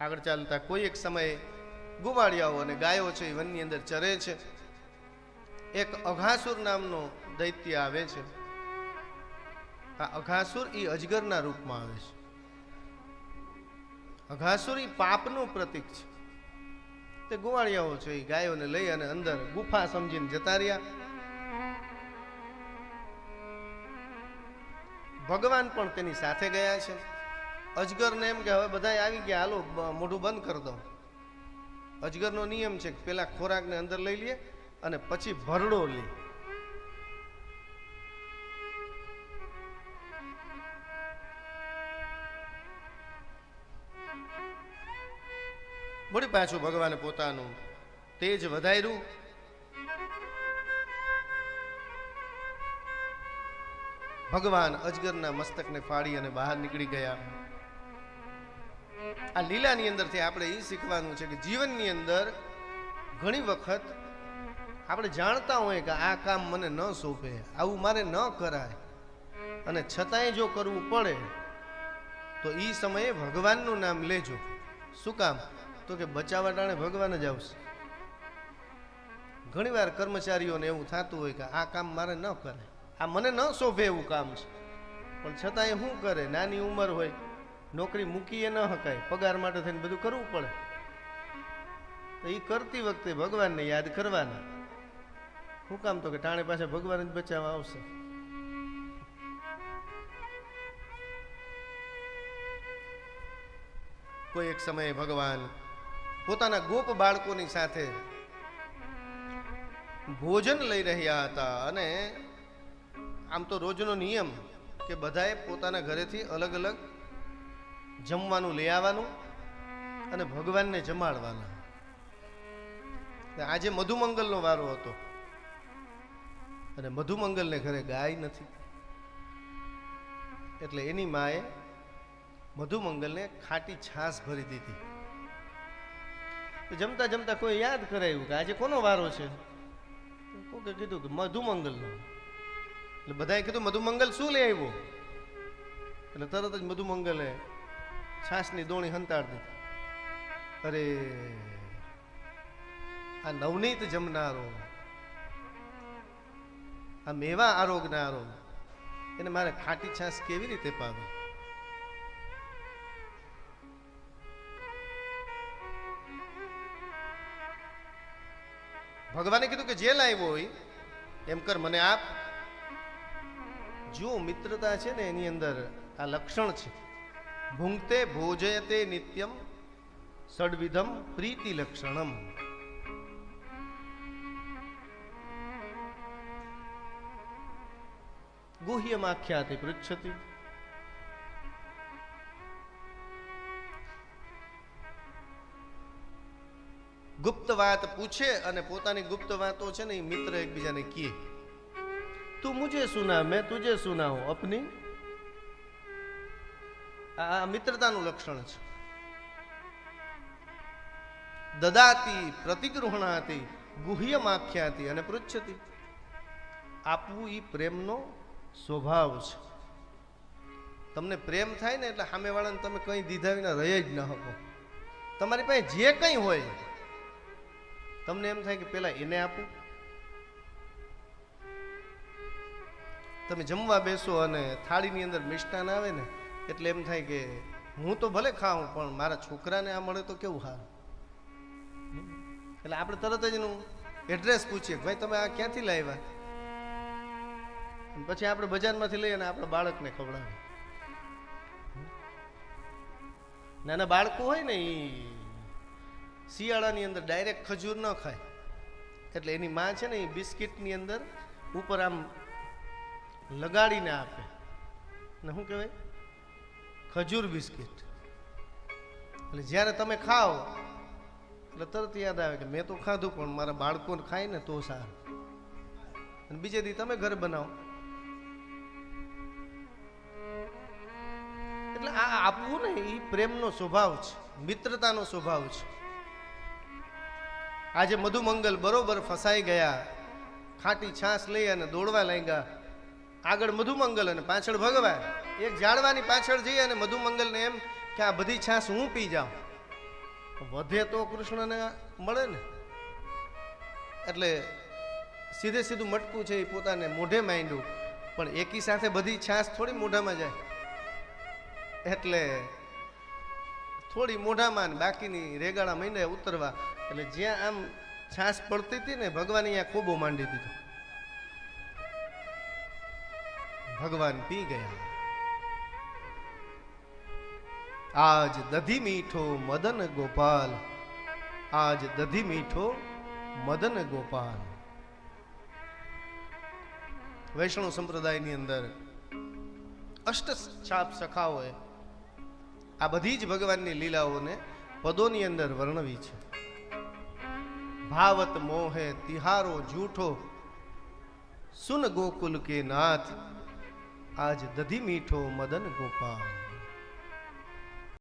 આગળ ચાલતા કોઈ એક સમયે ગુમાડિયાઓ અને ગાયો છે એ વનની અંદર ચરે છે. એક અઘાસુર નામનો દૈત્ય આવે છે. આ અઘાસુર એ અજગરના રૂપમાં આવે છે. અઘાસુર એ પાપનું પ્રતીક છે. તે ગુવાળિયાઓ છે એ ગાયોને લઈ અને અંદર ગુફા સમજીને જતા રહ્યા. ભગવાન પણ તેની સાથે ગયા છે. અજગરને એમ કે હવે બધા આવી ગયા, હાલો મોઢું બંધ કરી દો અજગરનો નિયમ છે કે પેલા ખોરાકને અંદર લઈ લે અને પછી ભરડો લે. વળી પાછું ભગવાને પોતાનું તેજ વધાર્યું. ભગવાન અજગરના મસ્તકને ફાડી અને બહાર નીકળી ગયા. આ લીલાની અંદરથી આપણે એ શીખવાનું છે કે જીવનની અંદર ઘણી વખત આપણે જાણતા હોય કે આ કામ મને ન સોંપે, આવું મારે ન કરાય. અને છતાંય જો કરવું પડે, તો એ સમયે ભગવાનનું નામ લેજો. શું કામ? તો કે બચાવવા ટાણે ભગવાન જ આવશે. ઘણીવાર કર્મચારીઓને એવું થતું હોય કે આ કામ મારે ન કરે આ મને ન શોભે એવું કામ છે. પણ છતાંય શું કરે? નાની ઉંમર હોય નોકરી મૂકીએ ન હકાય, પગાર માટે થઈને બધું કરવું પડે. તો એ કરતી વખતે ભગવાનને યાદ કરવાના. શું કામ તો કે ટાણે પાછા ભગવાન જ બચાવવા આવશે. કોઈ એક સમયે ભગવાન પોતાના ગોપ બાળકોની સાથે ભોજન લઈ રહ્યા હતા અને આમ તો રોજનો નિયમ કે બધાએ પોતાના ઘરેથી અલગ અલગ જમવાનું લઈ આવવાનું અને ભગવાનને જમાડવાના. આજે મધુમંગલનો વારો હતો. અને મધુમંગલને ઘરે ગાય નથી. એટલે એની માએ મધુમંગલને ખાટી છાશ ભરી દીધી. જમતા જમતા કોઈ યાદ કરાયું કે આજે કોનો વારો છે? કોકે કીધું કે મધુમંગલનો. એટલે બધાએ કીધું, મધુમંગલ શું લઈ આવ્યો? એટલે તરત જ મધુમંગલે છાશની દોણી હંતાડ અરે, આ નવનીત જમનારો આ મેવા આરોગનારો એને મારે ખાટી છાશ કેવી રીતે પાવે ભગવાને કીધું કે જે લાવ્યો હોય, એમ કર મને આપ. જો મિત્રતા છે ને એની અંદર આ લક્ષણ છે. ભૂંગતે ભોજયતે નિત્યમ, સડવિધમ પ્રીતિ લક્ષણમ ગુહ્યમાખ્યાતિ પૃચ્છતિ. ગુપ્ત વાત પૂછે અને પોતાની ગુપ્ત વાતો છે ને મિત્ર એકબીજાને કહે. તું મુજે સુના, મેં તુજે સુનાઉં અપની આ મિત્રતાનું લક્ષણ છે. દદાતી, પ્રતિગૃહણાતી, ગુહ્યમાખ્યાતી અને પૃચ્છતી. આપવું એ પ્રેમનો સ્વભાવ છે. તમને પ્રેમ થાય ને એટલે સામેવાળાને તમે કંઈ દીધા વિના રહી જ ન શકો તમારી પાસે જે કંઈ હોય, તમને એમ થાય કે પેલા એને આપું. તમે જમવા બેસો અને થાળીની અંદર મિષ્ટાન આવે ને એટલે એમ થાય કે હું તો ભલે ખાઉં, પણ મારા છોકરાને આ મળે તો કેવું હારું એટલે આપણે તરત જ એનું એડ્રેસ પૂછીએ ભાઈ, તમે આ ક્યાંથી લાવ્યા? પછી આપણે બજારમાંથી લઈએ અને આપણા બાળકને ખવડાવીએ. નાના બાળકો હોય ને એ શિયાળાની અંદર ડાયરેક્ટ ખજૂર ન ખાય. એટલે એની માં છે ને એ બિસ્કિટની અંદર ઉપર આમ લગાડીને આપે. ને શું કહેવાય? ખજૂર બિસ્કિટ. એટલે જ્યારે તમે ખાઓ, એટલે તરત યાદ આવે કે મેં તો ખાધું, પણ મારા બાળકોને ખાય ને તો સારું. અને બીજે દી તમે ઘર બનાવો. એટલે આ આપવું ને એ પ્રેમનો સ્વભાવ છે, મિત્રતાનો સ્વભાવ છે. આજે મધુમંગલ બરોબર ફસાઈ ગયા, ખાટી છાશ લઈ અને દોડવા લાગ્યા. આગળ મધુમંગલ અને પાછળ ભગવાન. એક ઝાડવાની પાછળ જઈએ અને મધુમંગલને એમ કે આ બધી છાશ હું પી જાઉં. વધે તો કૃષ્ણને મળે ને. એટલે સીધે સીધું મટકું છે એ પોતાને મોઢે માંડ્યું. પણ એકી સાથે બધી છાશ થોડી મોઢામાં જાય. એટલે થોડી મોઢામાં બાકીની રેગાળા મહિને ઉતરવા. એટલે જ્યાં આમ છાશ પડતી હતી ને ભગવાન અહીંયા ખૂબો માંડી દીધો. ભગવાન પી ગયા. આજ દધી મીઠો મદન ગોપાલ, આજ દધી મીઠો મદન ગોપાલ. વૈષ્ણવ સંપ્રદાયની અંદર અષ્ટ છાપ સખાઓએ આ બધી જ ભગવાનની લીલાઓને પદોની અંદર વર્ણવી છે. ભાવત મોહે તિહારો જૂઠો, સુન ગોકુલ કે નાથ આજ દધી મીઠો મદન ગોપાલ.